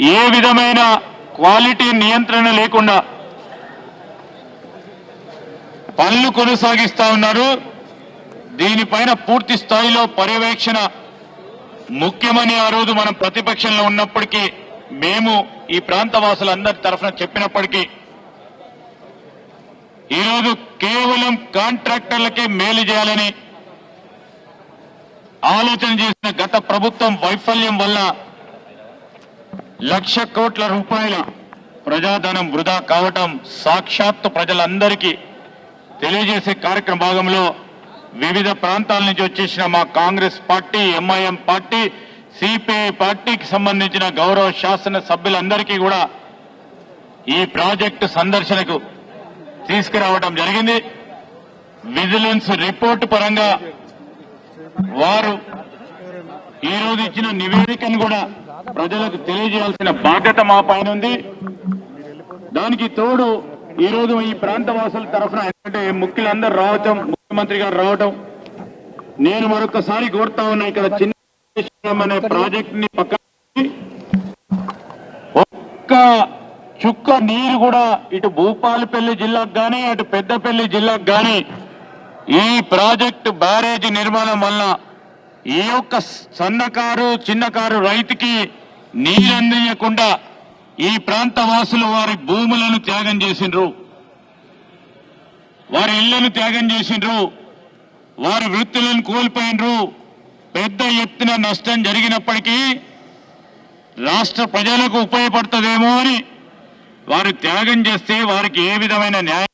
ఏ విధమైన క్వాలిటీ నియంత్రణ లేకుండా పనులు కొనసాగిస్తా ఉన్నారు. దీనిపైన పూర్తి స్థాయిలో పర్యవేక్షణ ముఖ్యమని ఆ రోజు మనం ప్రతిపక్షంలో ఉన్నప్పటికీ మేము ఈ ప్రాంత వాసులందరి తరఫున చెప్పినప్పటికీ ఈరోజు కేవలం కాంట్రాక్టర్లకే మేలు చేయాలని ఆలోచన చేసిన గత ప్రభుత్వం వైఫల్యం వల్ల లక్ష కోట్ల రూపాయల ప్రజాధనం వృధా కావటం సాక్షాత్తు ప్రజలందరికీ తెలియజేసే కార్యక్రమ భాగంలో వివిధ ప్రాంతాల నుంచి వచ్చేసిన మా Congress party MIM party CPI పార్టీకి సంబంధించిన గౌరవ శాసన సభ్యులందరికీ కూడా ఈ ప్రాజెక్టు సందర్శనకు తీసుకురావడం జరిగింది. విజిలెన్స్ రిపోర్టు పరంగా వారు ఈరోజు ఇచ్చిన నివేదికను కూడా ప్రజలకు తెలియజేయాల్సిన బాధ్యత మా పైన ఉంది. దానికి తోడు ఈ రోజు ఈ ప్రాంత వాసుల తరఫున ఎందుకంటే ముఖ్యులందరూ రావటం ముఖ్యమంత్రి గారు రావటం. నేను మరొకసారి కోరుతా ఉన్నా ఇక్కడ చిన్న అనే ప్రాజెక్ట్ని పక్కన ఒక్క చుక్క నీరు కూడా ఇటు భూపాలపల్లి జిల్లాకు కానీ అటు పెద్దపల్లి జిల్లాకు కానీ ఈ ప్రాజెక్టు బ్యారేజీ నిర్మాణం వల్ల ఈ యొక్క సన్నకారు చిన్నకారు రైతుకి నీరు ఈ ప్రాంత వాసులు వారి భూములను త్యాగం చేసిండ్రు. వారి ఇళ్ళను త్యాగం చేసిండ్రు. వారి వృత్తులను కోల్పోయినరు పెద్ద ఎత్తున నష్టం జరిగినప్పటికీ రాష్ట్ర ప్రజలకు ఉపయోగపడుతుందేమో అని వారు త్యాగం చేస్తే వారికి ఏ విధమైన న్యాయం